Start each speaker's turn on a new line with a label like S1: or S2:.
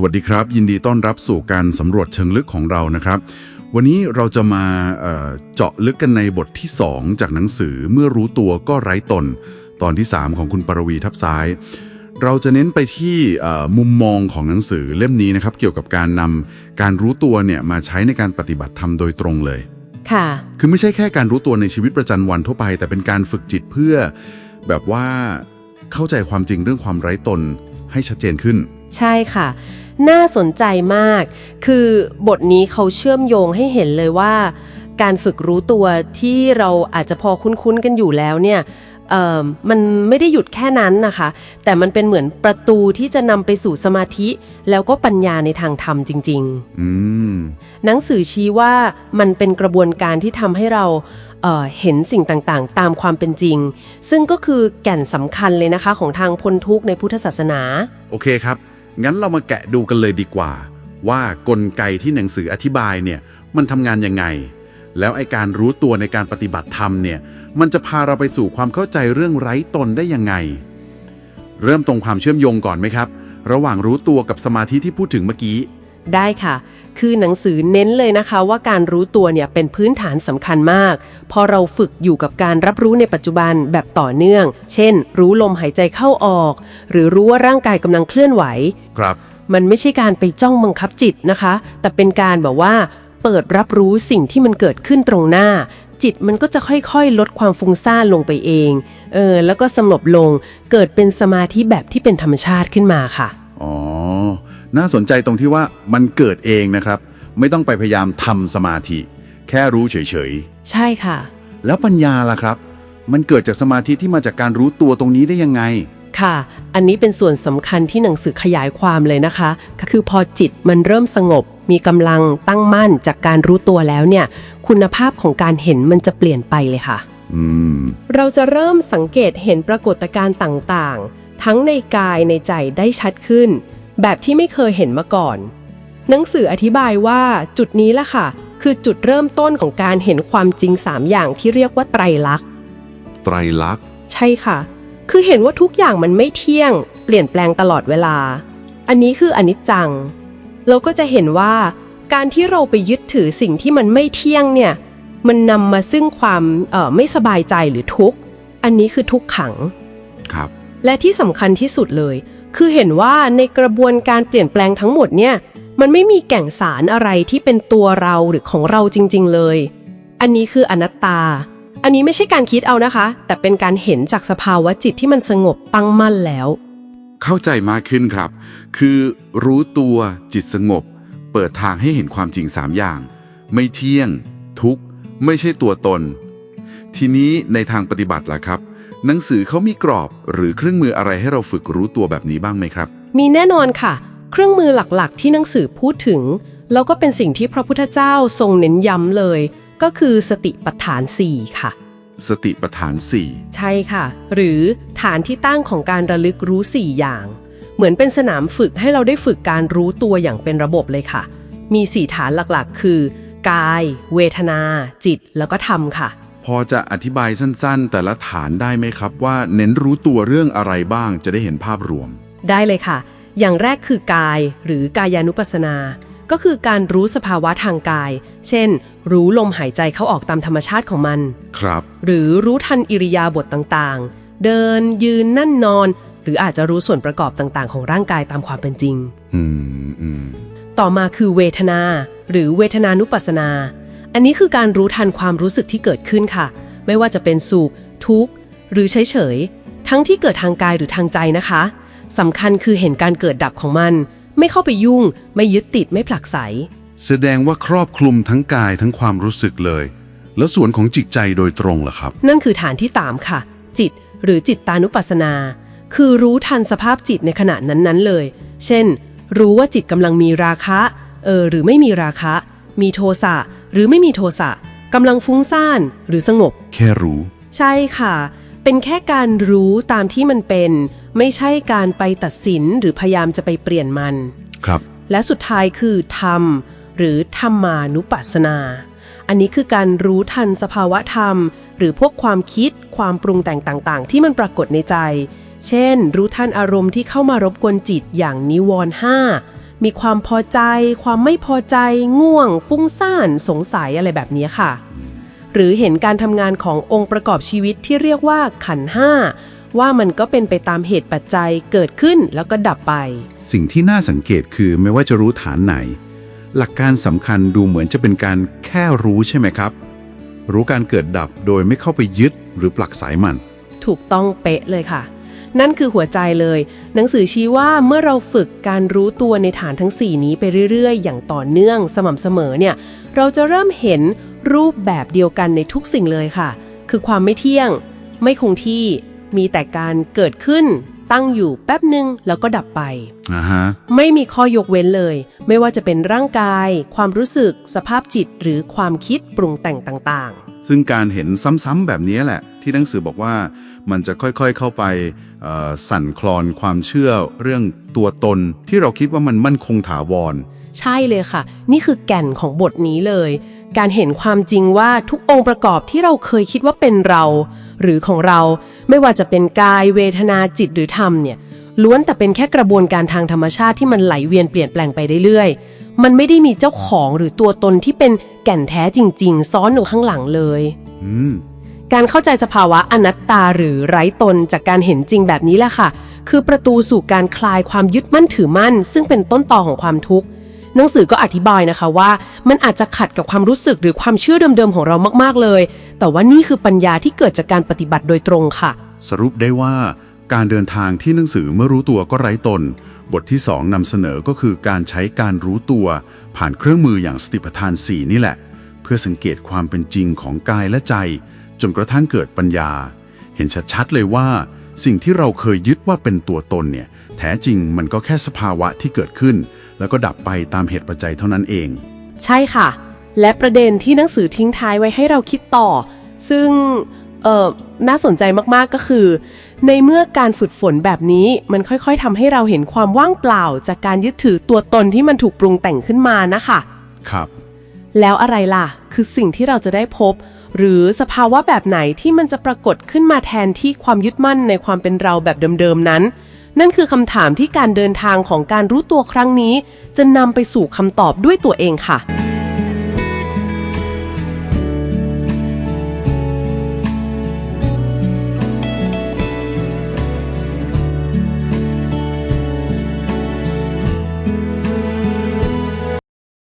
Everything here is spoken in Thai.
S1: สวัสดีครับ ยินดีต้อนรับสู่การสำรวจเชิงลึกของเรานะครับ วันนี้เราจะมาเอ่อเจาะลึกกันในบทที่ 2 จากหนังสือเมื่อรู้ตัวก็ไร้ตน ตอนที่ 3 ของคุณปรวีทับซ้าย เราจะเน้นไปที่เอ่อมุมมองของหนังสือเล่มนี้นะครับ เกี่ยวกับการนำการรู้ตัวเนี่ยมาใช้ในการปฏิบัติธรรมโดยตรงเลย
S2: ค่ะ
S1: คือไม่ใช่แค่การรู้ตัวในชีวิตประจำวันทั่วไป แต่เป็นการฝึกจิตเพื่อแบบว่าเข้าใจความจริงเรื่องความไร้ตนให้ชัดเจนขึ้น
S2: ใช่ค่ะ น่าสนใจมาก คือบทนี้เขาเชื่อมโยงให้เห็นเลยว่า การฝึกรู้ตัวที่เราอาจจะพอคุ้นๆกันอยู่แล้วเนี่ยเอ่อมันไม่ได้หยุดแค่นั้นนะคะ แต่มันเป็นเหมือนประตูที่จะนำไปสู่สมาธิ แล้วก็ปัญญาในทางธรรมจริงๆ
S1: อืม
S2: หนังสือชี้ว่ามันเป็นกระบวนการที่ทำให้เราเอ่อเห็นสิ่งต่างๆ ตามความเป็นจริง ซึ่งก็คือแก่นสำคัญเลยนะคะของทางพ้นทุกข์ในพุทธศาสนา
S1: โอเคครับ งั้นเรามาแกะดูกันเลยดีกว่า ว่ากลไกที่หนังสืออธิบายเนี่ยมันทำงานยังไง แล้วไอการรู้ตัวในการปฏิบัติธรรมเนี่ยมันจะพาเราไปสู่ความเข้าใจเรื่องไร้ตนได้ยังไง เริ่มตรงความเชื่อมโยงก่อนไหมครับ ระหว่างรู้ตัวกับสมาธิที่พูดถึงเมื่อกี้
S2: ได้ค่ะ คือหนังสือเน้นเลยนะคะว่าการรู้ตัวเนี่ยเป็นพื้นฐานสำคัญมาก พอเราฝึกอยู่กับการรับรู้ในปัจจุบันแบบต่อเนื่อง เช่น รู้ลมหายใจเข้าออก หรือรู้ว่าร่างกายกำลังเคลื่อนไหว
S1: ครับ
S2: มันไม่ใช่การไปจ้องบังคับจิตนะคะ แต่เป็นการแบบว่า เปิดรับรู้สิ่งที่มันเกิดขึ้นตรงหน้า จิตมันก็จะค่อยๆ ลดความฟุ้งซ่านลงไปเอง เออ แล้วก็สงบลง เกิดเป็นสมาธิแบบที่เป็นธรรมชาติขึ้นมาค่ะ
S1: อ๋อ น่าสนใจตรงที่ว่ามันเกิดเองนะครับ ไม่ต้องไปพยายามทำสมาธิ แค่รู้เฉย
S2: ใช่ค่ะ
S1: ๆ แล้วปัญญาล่ะครับ มันเกิดจากสมาธิที่มาจากการรู้ตัวตรงนี้ได้ยังไง
S2: ค่ะ อันนี้เป็นส่วนสำคัญที่หนังสือขยายความเลยนะคะคือพอจิตมันเริ่มสงบ มีกำลังตั้งมั่นจากการรู้ตัวแล้วเนี่ย คุณภาพของการเห็นมันจะเปลี่ยนไปเลยค่ะ
S1: อืม
S2: เราจะเริ่มสังเกตเห็นปรากฏการณ์ต่างๆ ทั้งในกายในใจได้ชัดขึ้น แบบที่ไม่เคยเห็นมาก่อน หนังสืออธิบายว่าจุดนี้ละค่ะ คือจุดเริ่มต้นของการเห็นความจริง 3 อย่างที่เรียกว่าไตรลักษณ์
S1: ไตรลักษณ์
S2: ใช่ค่ะ คือเห็นว่าทุกอย่างมันไม่เที่ยง เปลี่ยนแปลงตลอดเวลา อันนี้คืออนิจจัง เราก็จะเห็นว่า การที่เราไปยึดถือสิ่งที่มันไม่เที่ยงเนี่ย มันนำมาซึ่งความเอ่อไม่สบายใจหรือทุกข์ อันนี้คือทุกขัง
S1: ครับ
S2: และที่สำคัญที่สุดเลย คือเห็นว่าในกระบวนการเปลี่ยนแปลงทั้งหมดเนี่ย มันไม่มีแก่งสารอะไรที่เป็นตัวเราหรือของเราจริง ๆ เลย อันนี้คืออนัตตา อันนี้ไม่ใช่การคิดเอานะคะ แต่เป็นการเห็นจากสภาวะจิตที่มันสงบตั้งมั่นแล้ว
S1: เข้าใจมากขึ้นครับ คือรู้ตัวจิตสงบ เปิดทางให้เห็นความจริง3อย่าง ไม่เที่ยง ทุกข์ ไม่ใช่ตัวตน ทีนี้ในทางปฏิบัติล่ะครับ หนังสือเขามีกรอบหรือเครื่องมืออะไรให้เราฝึกรู้ตัวแบบนี้บ้างไหมครับ
S2: มีแน่นอนค่ะ เครื่องมือหลักๆ ที่หนังสือพูดถึง แล้วก็เป็นสิ่งที่พระพุทธเจ้าทรงเน้นย้ำเลย ก็คือสติปัฏฐาน 4 ค่ะ
S1: สติปัฏฐาน
S2: ใช่ค่ะ หรือฐานที่ตั้งของการระลึกรู้ 4 อย่าง เหมือนเป็นสนามฝึกให้เราได้ฝึกการรู้ตัวอย่างเป็นระบบเลยค่ะ มี 4 ฐานหลักๆ คือ กาย เวทนา จิต แล้วก็ธรรมค่ะ
S1: 4พ อจะอธิบายสั้นๆ แต่ละฐานได้ไหมครับ ว่าเน้นรู้ตัวเรื่องอะไรบ้างจะได้เห็นภาพรวม
S2: ได้เลยค่ะ อย่างแรกคือกายหรือกายานุปัสสนา ก็คือการรู้สภาวะทางกาย เช่น รู้ลมหายใจเข้าออกตามธรรมชาติของมัน
S1: ครับ
S2: หรือรู้ทันอิริยาบถต่างๆ เดินยืนนั่นนอน หรืออาจจะรู้ส่วนประกอบต่างๆ ของร่างกายตามความเป็นจริง
S1: อืมอืม
S2: ต่อมาคือเวทนา หรือเวทนานุปัสสนา อันนี้คือการรู้ทันความรู้สึกที่เกิดขึ้นค่ะ ไม่ว่าจะเป็นสุขทุกข์ หรือเฉยๆทั้งที่เกิดทางกายหรือทางใจนะคะสำคัญคือเห็นการเกิดดับของมัน ไม่เข้าไปยุ่ง ไม่ยึดติดไม่ผลักไส
S1: แสดงว่าครอบคลุมทั้งกายทั้งความรู้สึกเลย แล้วส่วนของจิตใจโดยตรงล่ะครับ
S2: นั่นคือฐานที่ 3 ค่ะ จิตหรือจิตตานุปัสสนา คือรู้ทันสภาพจิตในขณะนั้นๆเลย เช่น รู้ว่าจิตกำลังมีราคะเออหรือไม่มีราคะ มีโทสะหรือไม่มีโทสะกำลังฟุ้งซ่านหรือสงบ
S1: แค่รู้
S2: ใช่ค่ะ เป็นแค่การรู้ตามที่มันเป็น ไม่ใช่การไปตัดสินหรือพยายามจะไปเปลี่ยนมัน
S1: ครับ
S2: และสุดท้ายคือธรรม หรือธรรมานุปัสสนา อันนี้คือการรู้ทันสภาวะธรรม หรือพวกความคิดความปรุงแต่งต่าง ๆ ที่มันปรากฏในใจ เช่น รู้ทันอารมณ์ที่เข้ามารบกวนจิตอย่างนิวรณ์ห้า มีความพอใจ ความไม่พอใจ ง่วง ฟุ้งซ่าน สงสัยอะไรแบบนี้ค่ะ หรือเห็นการทำงานขององค์ประกอบชีวิตที่เรียกว่าขันธ์ห้าว่ามันก็เป็นไปตามเหตุปัจจัยเกิดขึ้นแล้วก็ดับไป
S1: สิ่งที่น่าสังเกตคือไม่ว่าจะรู้ฐานไหน หลักการสำคัญดูเหมือนจะเป็นการแค่รู้ใช่ไหมครับ รู้การเกิดดับโดยไม่เข้าไปยึดหรือปลักสายมัน
S2: ถูกต้องเป๊ะเลยค่ะ นั่นคือหัวใจเลย หนังสือชี้ว่าเมื่อเราฝึกการรู้ตัวในฐานทั้ง 4 นี้ไปเรื่อยๆ อย่างต่อเนื่องสม่ำเสมอเนี่ยเราจะเริ่มเห็นรูปแบบเดียวกันในทุกสิ่งเลยค่ะ คือความไม่เที่ยง ไม่คงที่มีแต่การเกิดขึ้นตั้งอยู่แป๊บหนึ่งแล้วก็ดับไป
S1: อ่าฮะ
S2: ไม่มีข้อยกเว้นเลย ไม่ว่าจะเป็นร่างกาย ความรู้สึก สภาพจิตหรือความคิดปรุงแต่งต่างๆ
S1: ซึ่งการเห็นซ้ำๆแบบนี้แหละ ที่หนังสือบอกว่ามันจะค่อยๆเข้าไปสั่นคลอนความเชื่อเรื่องตัวตนที่เราคิดว่ามันมั่นคงถาวร
S2: ใช่เลยค่ะ นี่คือแก่นของบทนี้เลย การเห็นความจริงว่าทุกองค์ประกอบที่เราเคยคิดว่าเป็นเรา หรือของเราไม่ว่าจะเป็นกายเวทนาจิตหรือธรรมเนี่ย ล้วนแต่เป็นแค่กระบวนการทางธรรมชาติที่มันไหลเวียนเปลี่ยนแปลงไปเรื่อยๆ มันไม่ได้มีเจ้าของหรือตัวตนที่เป็นแก่นแท้จริง ๆ ซ้อนอยู่ข้างหลังเลย
S1: อืม
S2: การเข้าใจสภาวะอนัตตาหรือไร้ตนจากการเห็นจริงแบบนี้แหละค่ะ คือประตูสู่การคลายความยึดมั่นถือมั่น ซึ่งเป็นต้นต่อของความทุกข์หนังสือก็อธิบายนะคะว่า มันอาจจะขัดกับความรู้สึกหรือความเชื่อเดิมๆของเรามากๆเลย แต่ว่านี่คือปัญญาที่เกิดจากการปฏิบัติโดยตรงค่ะ
S1: สรุปได้ว่า การเดินทางที่หนังสือเมื่อรู้ตัวก็ไร้ตน บทที่สองนำเสนอก็คือการใช้การรู้ตัว ผ่านเครื่องมืออย่างสติปัฏฐาน 4 นี่แหละ เพื่อสังเกตความเป็นจริงของกายและใจ จนกระทั่งเกิดปัญญา เห็นชัดๆเลยว่า สิ่งที่เราเคยยึดว่าเป็นตัวตนเนี่ยแท้จริงมันก็แค่สภาวะที่เกิดขึ้น แล้วก็ดับไปตามเหตุปัจจัยเท่านั้นเอง
S2: ใช่ค่ะ และประเด็นที่หนังสือทิ้งท้ายไว้ให้เราคิดต่อ ซึ่งเอ่อ น่าสนใจมากๆก็คือ ในเมื่อการฝึกฝนแบบนี้มันค่อยๆทำให้เราเห็นความว่างเปล่า จากการยึดถือตัวตนที่มันถูกปรุงแต่งขึ้นมานะคะ
S1: ครับ
S2: แล้วอะไรล่ะ คือสิ่งที่เราจะได้พบ หรือสภาวะแบบไหนที่มันจะปรากฏขึ้นมาแทนที่ความยึดมั่นในความเป็นเราแบบเดิมๆนั้น นั่นคือคำถามที่การเดินทางของการรู้ตัวครั้งนี้ จะนำไปสู่คำตอบด้วยตัวเองค่ะ